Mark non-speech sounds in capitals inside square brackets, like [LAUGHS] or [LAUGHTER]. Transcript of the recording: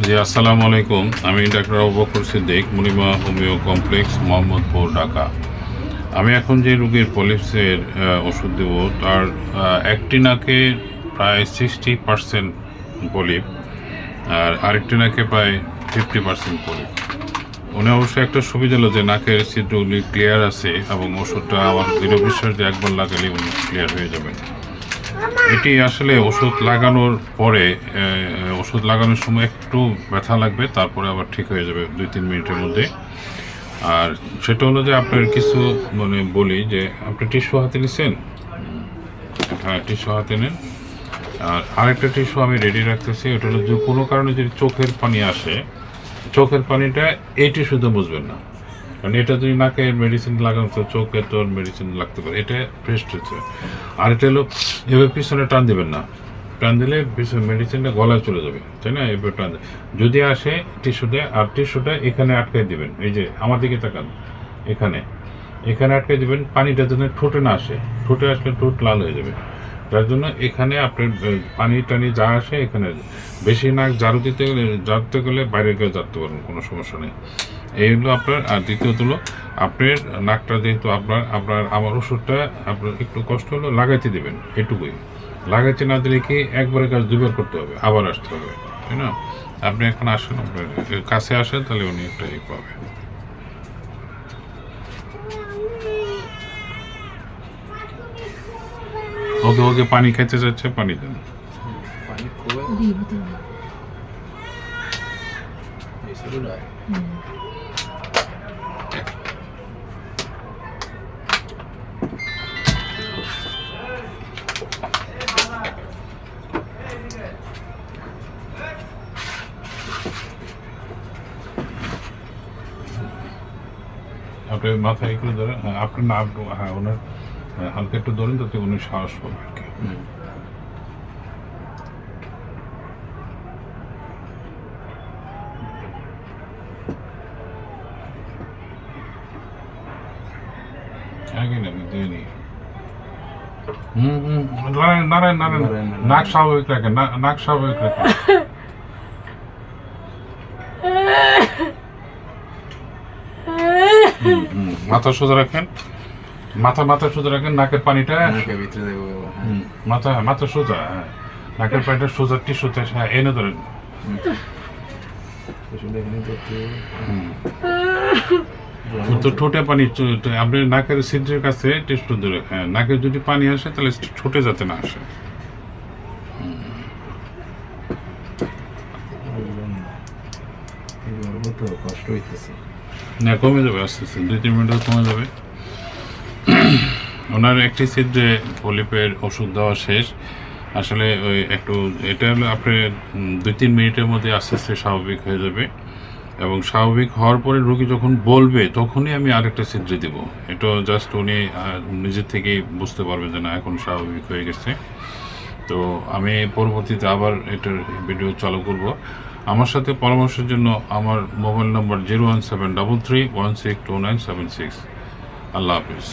জি, আসসালামু আলাইকুম। আমি doctor Abu Bakar Siddique, Munima homeo complex, Mohammadpur, Dhaka. আমি এখন যে রোগীর পলিপসের ওষুধ দেব, তার একটি নাকে প্রায় সিক্সটি পার্সেন্ট পলিপ, আর আরেকটি নাকে প্রায় ফিফটি পার্সেন্ট পলিপ। উনি অবশ্যই একটা সুবিধা হলো যে নাকের ছিদ্রগুলি ক্লিয়ার আছে এবং ওষুধটা আমার দৃঢ় বিশ্বাস যে একবার লাগালে উনি ক্লিয়ার হয়ে যাবেন। এটি আসলে ওষুধ লাগানোর পরে ওষুধ লাগানোর সময় একটু ব্যথা লাগবে, তারপরে আবার ঠিক হয়ে যাবে দুই, তিন মিনিটের মধ্যে। আর সেটা হলো যে আপনার কিছু মানে বলি যে, আপনি টিস্যু হাতে নিছেন? হ্যাঁ টিস্যু হাতে নেন। আর আরেকটা টিস্যু আমি রেডি রাখতেছি, ওটা হলো যে কোনো কারণে যদি চোখের পানি আসে, চোখের পানিটা এই টিস্যুতে বুঝবেন না। কারণ এটা যদি নাকে মেডিসিন লাগানো তো চোখে তোর মেডিসিন লাগতে পারে। এটা ফ্রেস্ট হচ্ছে। আর এটা হলো এভাবে পিছনে টান দিবেন না। টান দিলে মেডিসিনটা গলায় চলে যাবে তাই না? এভাবে টান যদি আসে টিস্যুতে আর টিস্যুটা এখানে আটকাই দিবেন। এই যে আমার দিকে তাকান এখানে। এখানে আটকে দিবেন পানিটা যেন ঠোঁটে না আসে। ঠোঁটে আসলে ঠোঁট লাল হয়ে যাবে। তার জন্য এখানে আপনার আহ, পানি টানি যা আসে এখানে। বেশি নাক ঝাড়ু দিতে গেলে ঝাড়তে গেলে বাইরে গিয়ে ঝাড়তে পারবেন কোনো সমস্যা নেই। এই হলো আপনার আর দ্বিতীয়ত হলো আপনার নাকটা যেহেতু আপনার আপনার আমার ওষুধটা আপনার একটু কষ্ট হলো লাগাইতে দেবেন এটুকুই। লাগাইতে না দিলে কি একবারে কাজ দুবার করতে হবে আবার আসতে হবে তাই না? আপনি এখন আসেন আপনার কাছে আসেন তাহলে উনি একটা ই পাবে। ওকে ওকে পানি খেতে যাচ্ছে পানি দেন। পানি এই সেলুলার মাথায় একটু ধরেন হ্যাঁ, আপনার না হ্যাঁ ওনার হ্যাঁ, হালকা একটু ধরেন তাতে উনি সাহস পাবে আর কি। নারায়ণ নারায়ণ নারায়ণ। নাক স্বাভাবিক রাখেন না- নাক স্বাভাবিক রাখেন। [LAUGHS] মাথা সোজা রাখেন। মাথা মাথা সোজা রাখেন নাকের পানিটা। ভিতরে দেবো হ্যাঁ। মাথা মাথা সোজা হ্যাঁ। নাকের পানিটা সোজা টিস্যুতে হ্যাঁ এনে ধরেন। তো ঠোঁটে পানি আপনি নাকের ছিদ্রের কাছে টিস্যু ধরে হ্যাঁ নাকে যদি পানি আসে তাহলে ঠোঁটে যাতে না আসে। কষ্ট হইতেছে। না, কমে যাবে, আস্তে আস্তে, দুই, তিন মিনিটে কমে যাবে। ওনার একটি ছিদ্রে পলিপের ওষুধ দেওয়া শেষ। আসলে ওই একটু, এটা হলো আপনার দুই, তিন মিনিটের মধ্যে আস্তে আস্তে স্বাভাবিক হয়ে যাবে। এবং স্বাভাবিক হওয়ার পরে রোগী যখন বলবে, তখনই আমি আরেকটা ছিদ্রে দেব। এটা জাস্ট উনি নিজের থেকেই বুঝতে পারবে যে না, এখন স্বাভাবিক হয়ে গেছে। তো আমি পরবর্তীতে আবার এটার ভিডিও চালু করব। আমার সাথে পরামর্শের জন্য আমার mobile number zero one seven double three one six two nine seven six. আল্লাহ হাফিজ।